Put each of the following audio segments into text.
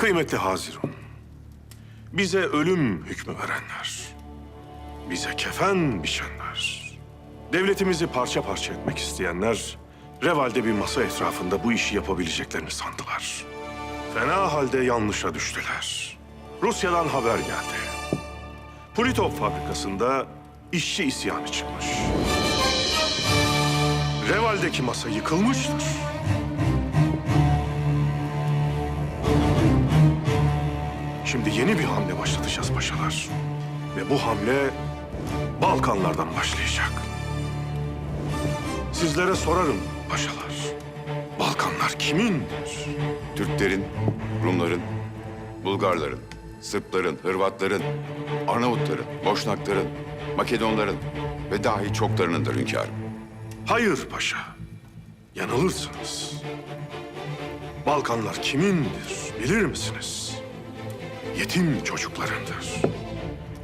Kıymetli Hazirun, bize ölüm hükmü verenler, bize kefen biçenler, devletimizi parça parça etmek isteyenler, Reval'de bir masa etrafında bu işi yapabileceklerini sandılar. Fena halde yanlışa düştüler. Rusya'dan haber geldi. Pulitov fabrikasında işçi isyanı çıkmış. Reval'deki masa yıkılmıştır. Şimdi yeni bir hamle başlatacağız paşalar. Ve bu hamle Balkanlardan başlayacak. Sizlere sorarım paşalar. Balkanlar kimindir? Türklerin, Rumların, Bulgarların, Sırpların, Hırvatların, Arnavutların, Boşnakların, Makedonların ve dahi çoklarınındır hünkârım. Hayır paşa. Yanılırsınız. Balkanlar kimindir bilir misiniz? Yetim çocuklarındır.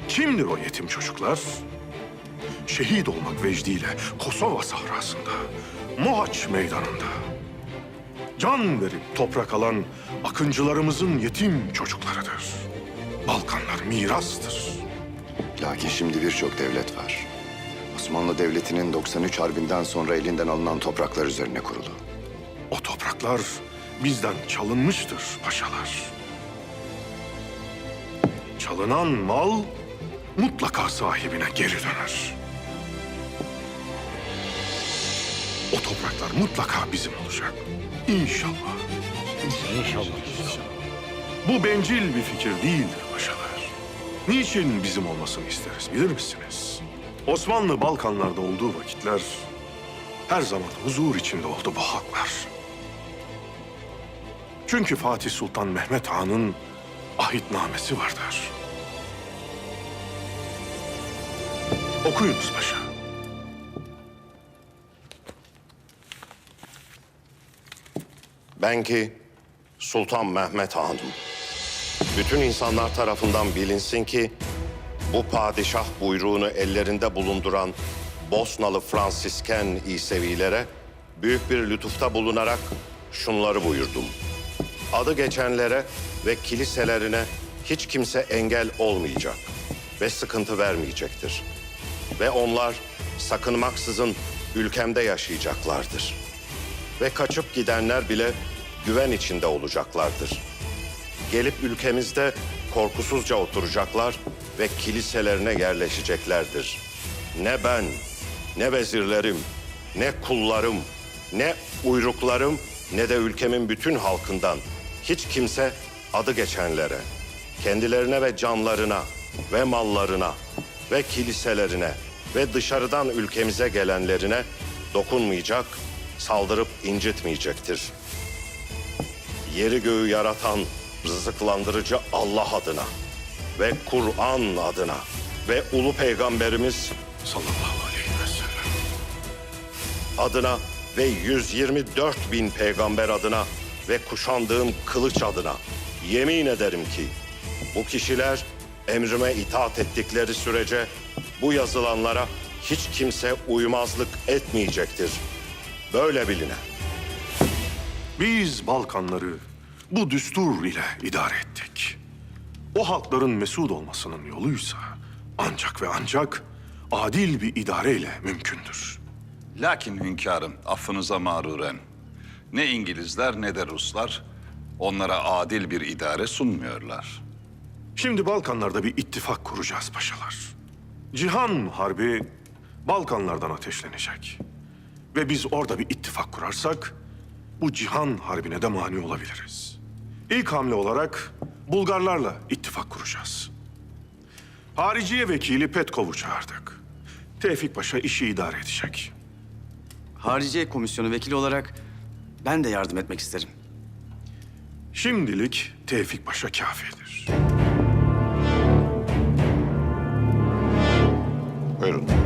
Kimdir o yetim çocuklar? Şehit olmak vecdiyle Kosova sahrasında, Mohaç meydanında can verip toprak alan akıncılarımızın yetim çocuklarıdır. Balkanlar mirastır. Lakin şimdi birçok devlet var. Osmanlı Devleti'nin 93 Harbi'nden sonra elinden alınan topraklar üzerine kurulu. O topraklar bizden çalınmıştır paşalar. Çalınan mal mutlaka sahibine geri döner. O topraklar mutlaka bizim olacak. İnşallah. İnşallah. Bu bencil bir fikir değildir paşalar. Niçin bizim olmasını isteriz bilir misiniz? Osmanlı Balkanlarda olduğu vakitler her zaman huzur içinde oldu bu halklar. Çünkü Fatih Sultan Mehmet Han'ın ahitnamesi vardır. Okuyunuz paşa. Ben ki Sultan Mehmet Han'ım. Bütün insanlar tarafından bilinsin ki bu padişah buyruğunu ellerinde bulunduran Bosnalı Fransisken İsevilere büyük bir lütufta bulunarak şunları buyurdum. Adı geçenlere ve kiliselerine hiç kimse engel olmayacak ve sıkıntı vermeyecektir. Ve onlar sakınmaksızın ülkemde yaşayacaklardır ve kaçıp gidenler bile güven içinde olacaklardır. Gelip ülkemizde korkusuzca oturacaklar ve kiliselerine yerleşeceklerdir. Ne ben, ne vezirlerim, ne kullarım, ne uyruklarım, ne de ülkemin bütün halkından hiç kimse adı geçenlere, kendilerine ve canlarına ve mallarına ve kiliselerine ve dışarıdan ülkemize gelenlerine dokunmayacak, saldırıp incitmeyecektir. Yeri göğü yaratan rızıklandırıcı Allah adına ve Kur'an adına ve ulu peygamberimiz Sallallahu aleyhi ve sellem. adına ve 124 bin peygamber adına ve kuşandığım kılıç adına yemin ederim ki bu kişiler emrime itaat ettikleri sürece bu yazılanlara hiç kimse uymazlık etmeyecektir. Böyle biline. Biz Balkanları bu düstur ile idare ettik. O halkların mesut olmasının yoluysa ancak ve ancak adil bir idareyle mümkündür. Lakin hünkârım, affınıza mağruren, ne İngilizler ne de Ruslar onlara adil bir idare sunmuyorlar. Şimdi Balkanlarda bir ittifak kuracağız paşalar. Cihan Harbi Balkanlardan ateşlenecek. Ve biz orada bir ittifak kurarsak bu Cihan Harbi'ne de mani olabiliriz. İlk hamle olarak Bulgarlarla ittifak kuracağız. Hariciye vekili Petkov'u çağırdık. Tevfik Paşa işi idare edecek. Hariciye Komisyonu vekili olarak ben de yardım etmek isterim. Şimdilik Tevfik Paşa kafidir. Buyurun.